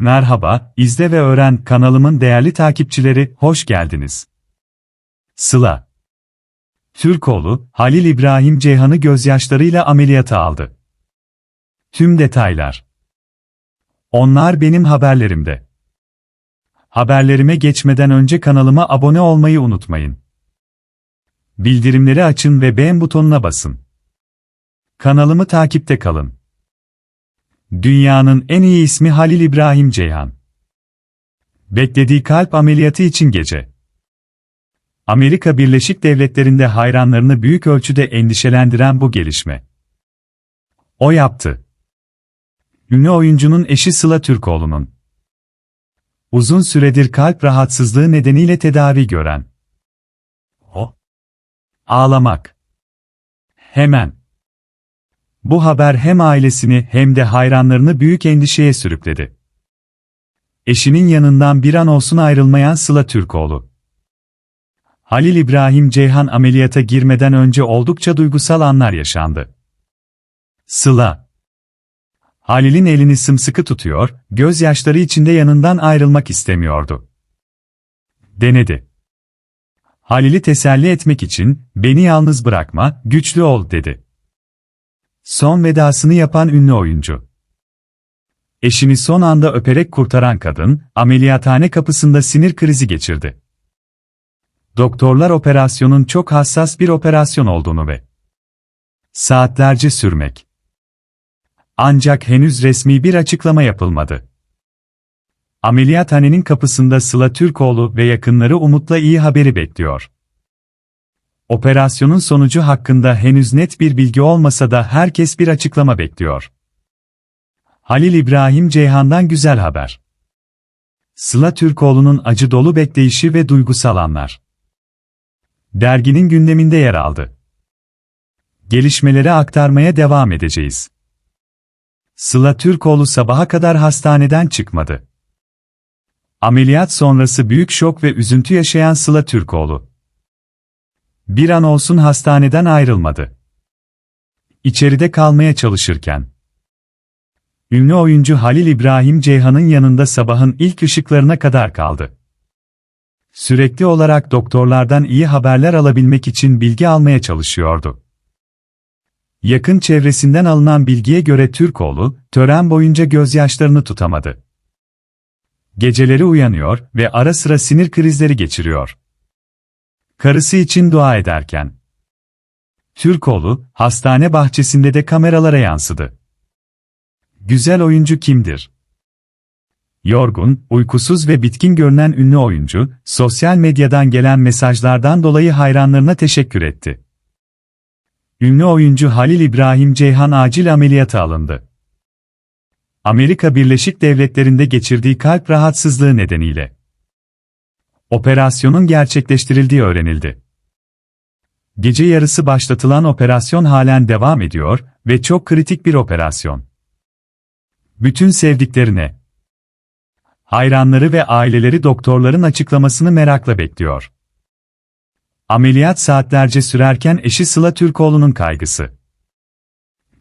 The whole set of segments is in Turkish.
Merhaba, izle ve öğren kanalımın değerli takipçileri, hoş geldiniz. Sıla Türkoğlu, Halil İbrahim Ceyhan'ı gözyaşlarıyla ameliyata aldı. Tüm detaylar. Onlar benim haberlerimde. Haberlerime geçmeden önce kanalıma abone olmayı unutmayın. Bildirimleri açın ve beğen butonuna basın. Kanalımı takipte kalın. Dünyanın en iyi ismi Halil İbrahim Ceyhan. Beklediği kalp ameliyatı için gece. Amerika Birleşik Devletleri'nde hayranlarını büyük ölçüde endişelendiren bu gelişme. O yaptı. Ünlü oyuncunun eşi Sıla Türkoğlu'nun. Uzun süredir kalp rahatsızlığı nedeniyle tedavi gören. O. Ağlamak. Hemen. Bu haber hem ailesini hem de hayranlarını büyük endişeye sürükledi. Eşinin yanından bir an olsun ayrılmayan Sıla Türkoğlu. Halil İbrahim Ceyhan ameliyata girmeden önce oldukça duygusal anlar yaşandı. Sıla. Halil'in elini sımsıkı tutuyor, gözyaşları içinde yanından ayrılmak istemiyordu. Denedi. Halil'i teselli etmek için, beni yalnız bırakma, güçlü ol dedi. Son vedasını yapan ünlü oyuncu. Eşini son anda öperek kurtaran kadın, ameliyathane kapısında sinir krizi geçirdi. Doktorlar operasyonun çok hassas bir operasyon olduğunu ve saatlerce sürmek. Ancak henüz resmi bir açıklama yapılmadı. Ameliyathanenin kapısında Sıla Türkoğlu ve yakınları umutla iyi haberi bekliyor. Operasyonun sonucu hakkında henüz net bir bilgi olmasa da herkes bir açıklama bekliyor. Halil İbrahim Ceyhan'dan güzel haber. Sıla Türkoğlu'nun acı dolu bekleyişi ve duygusal anlar. Derginin gündeminde yer aldı. Gelişmeleri aktarmaya devam edeceğiz. Sıla Türkoğlu sabaha kadar hastaneden çıkmadı. Ameliyat sonrası büyük şok ve üzüntü yaşayan Sıla Türkoğlu. Bir an olsun hastaneden ayrılmadı. İçeride kalmaya çalışırken. Ünlü oyuncu Halil İbrahim Ceyhan'ın yanında sabahın ilk ışıklarına kadar kaldı. Sürekli olarak doktorlardan iyi haberler alabilmek için bilgi almaya çalışıyordu. Yakın çevresinden alınan bilgiye göre Türkoğlu, tören boyunca gözyaşlarını tutamadı. Geceleri uyanıyor ve ara sıra sinir krizleri geçiriyor. Karısı için dua ederken. Türkoğlu, hastane bahçesinde de kameralara yansıdı. Güzel oyuncu kimdir? Yorgun, uykusuz ve bitkin görünen ünlü oyuncu, sosyal medyadan gelen mesajlardan dolayı hayranlarına teşekkür etti. Ünlü oyuncu Halil İbrahim Ceyhan acil ameliyata alındı. Amerika Birleşik Devletleri'nde geçirdiği kalp rahatsızlığı nedeniyle. Operasyonun gerçekleştirildiği öğrenildi. Gece yarısı başlatılan operasyon halen devam ediyor ve çok kritik bir operasyon. Bütün sevdiklerine, hayranları ve aileleri doktorların açıklamasını merakla bekliyor. Ameliyat saatlerce sürerken eşi Sıla Türkoğlu'nun kaygısı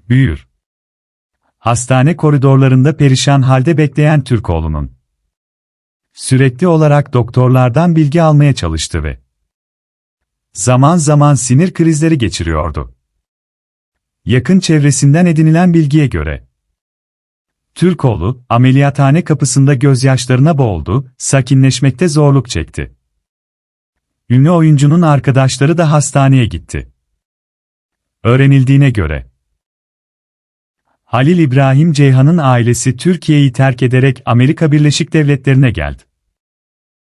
büyür. Hastane koridorlarında perişan halde bekleyen Türkoğlu'nun sürekli olarak doktorlardan bilgi almaya çalıştı ve zaman zaman sinir krizleri geçiriyordu. Yakın çevresinden edinilen bilgiye göre Türkoğlu, ameliyathane kapısında gözyaşlarına boğuldu, sakinleşmekte zorluk çekti. Ünlü oyuncunun arkadaşları da hastaneye gitti. Öğrenildiğine göre Halil İbrahim Ceyhan'ın ailesi Türkiye'yi terk ederek Amerika Birleşik Devletleri'ne geldi.